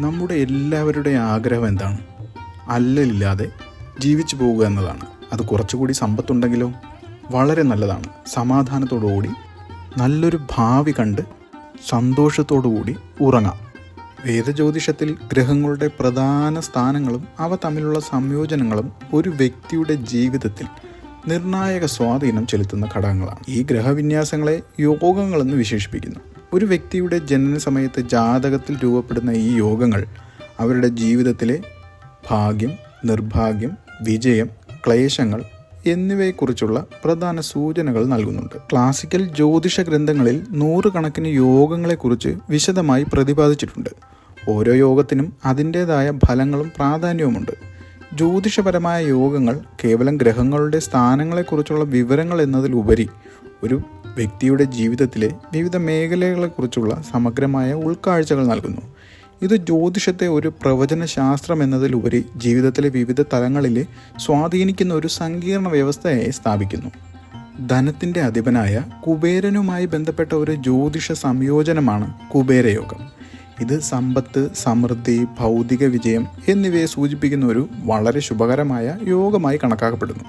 നമ്മുടെ എല്ലാവരുടെയും ആഗ്രഹം എന്താണ്? അല്ലലില്ലാതെ ജീവിച്ചു പോവുക എന്നതാണ്. അത് കുറച്ചുകൂടി സമ്പത്തുണ്ടെങ്കിലോ? വളരെ നല്ലതാണ്. സമാധാനത്തോടുകൂടി നല്ലൊരു ഭാവി കണ്ട് സന്തോഷത്തോടുകൂടി ഉറങ്ങാം. വേദജ്യോതിഷത്തിൽ ഗ്രഹങ്ങളുടെ പ്രധാന സ്ഥാനങ്ങളും അവ തമ്മിലുള്ള സംയോജനങ്ങളും ഒരു വ്യക്തിയുടെ ജീവിതത്തിൽ നിർണായക സ്വാധീനം ചെലുത്തുന്ന ഘടകങ്ങളാണ്. ഈ ഗ്രഹവിന്യാസങ്ങളെ യോഗങ്ങളെന്ന് വിശേഷിപ്പിക്കുന്നു. ഒരു വ്യക്തിയുടെ ജനന സമയത്ത് ജാതകത്തിൽ രൂപപ്പെടുന്ന ഈ യോഗങ്ങൾ അവരുടെ ജീവിതത്തിലെ ഭാഗ്യം നിർഭാഗ്യം വിജയം ക്ലേശങ്ങൾ എന്നിവയെക്കുറിച്ചുള്ള പ്രധാന സൂചനകൾ നൽകുന്നുണ്ട്. ക്ലാസിക്കൽ ജ്യോതിഷ ഗ്രന്ഥങ്ങളിൽ നൂറുകണക്കിന് യോഗങ്ങളെക്കുറിച്ച് വിശദമായി പ്രതിപാദിച്ചിട്ടുണ്ട്. ഓരോ യോഗത്തിനും അതിന്റേതായ ഫലങ്ങളും പ്രാധാന്യവുമുണ്ട്. ജ്യോതിഷപരമായ യോഗങ്ങൾ കേവലം ഗ്രഹങ്ങളുടെ സ്ഥാനങ്ങളെക്കുറിച്ചുള്ള വിവരങ്ങൾ എന്നതിലുപരി ഒരു വ്യക്തിയുടെ ജീവിതത്തിലെ വിവിധ മേഖലകളെക്കുറിച്ചുള്ള സമഗ്രമായ ഉൾക്കാഴ്ചകൾ നൽകുന്നു. ഇത് ജ്യോതിഷത്തെ ഒരു പ്രവചന ശാസ്ത്രം എന്നതിലുപരി ജീവിതത്തിലെ വിവിധ തലങ്ങളിൽ സ്വാധീനിക്കുന്ന ഒരു സങ്കീർണ വ്യവസ്ഥയെ സ്ഥാപിക്കുന്നു. ധനത്തിന്റെ അധിപനായ കുബേരനുമായി ബന്ധപ്പെട്ട ഒരു ജ്യോതിഷ സംയോജനമാണ് കുബേരയോഗം. ഇത് സമ്പത്ത് സമൃദ്ധി ഭൗതിക വിജയം എന്നിവയെ സൂചിപ്പിക്കുന്ന ഒരു വളരെ ശുഭകരമായ യോഗമായി കണക്കാക്കപ്പെടുന്നു.